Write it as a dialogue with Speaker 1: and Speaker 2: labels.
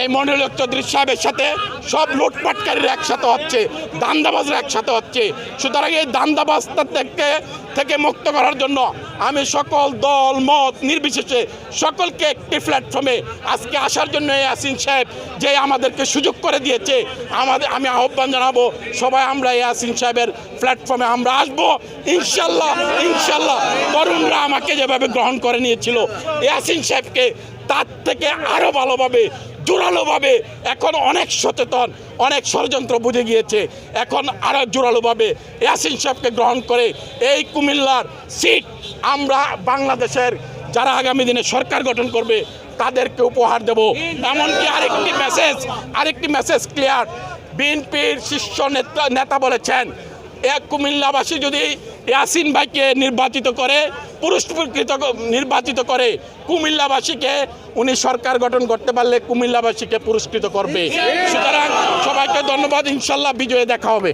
Speaker 1: এই মনোলোক চৌধুরী সাহেবের সাথে সব লুটপাটকারীরা একসাথে হচ্ছে, দান্দাবাজরা একসাথে হচ্ছে। সুতরাং এই দান্দাবাজটা থেকে থেকে মুক্ত করার জন্য আমি সকল দল, মত নির্বিশেষে সকলকে একটি প্ল্যাটফর্মে আজকে আসার জন্য এই আসিন সাহেব যে আমাদেরকে সুযোগ করে দিয়েছে, আমাদের আমি আহ্বান জানাব সবাই আমরা এই আসিন সাহেবের প্ল্যাটফর্মে আমরা আসব। ইনশাল্লাহ ইনশাল্লাহ তরুণরা আমাকে যেভাবে গ্রহণ করে নিয়েছিল এই আসিন সাহেবকে তার থেকে আরও ভালোভাবে জোরালোভাবে এখন অনেক সচেতন, অনেক ষড়যন্ত্র বুঝে গিয়েছে। এখন আরও জোরালোভাবে ইয়াসিন সাহেবকে গ্রহণ করে এই কুমিল্লার সিট আমরা বাংলাদেশের যারা আগামী দিনে সরকার গঠন করবে, তাদেরকে উপহার দেব। এমনকি আরেকটি মেসেজ আরেকটি মেসেজ ক্লিয়ার বিএনপির শীর্ষ নেতা নেতা বলেছেন এক কুমিল্লাবাসী যদি ইয়াসিন ভাইকে নির্বাচিত করে, পুরস্কৃত নির্বাচিত করে কুমিল্লাবাসীকে, উনি সরকার গঠন করতে পারলে কুমিল্লাবাসীকে পুরস্কৃত করবে। সুতরাং সবাইকে ধন্যবাদ, ইনশাল্লাহ বিজয়ে দেখা হবে।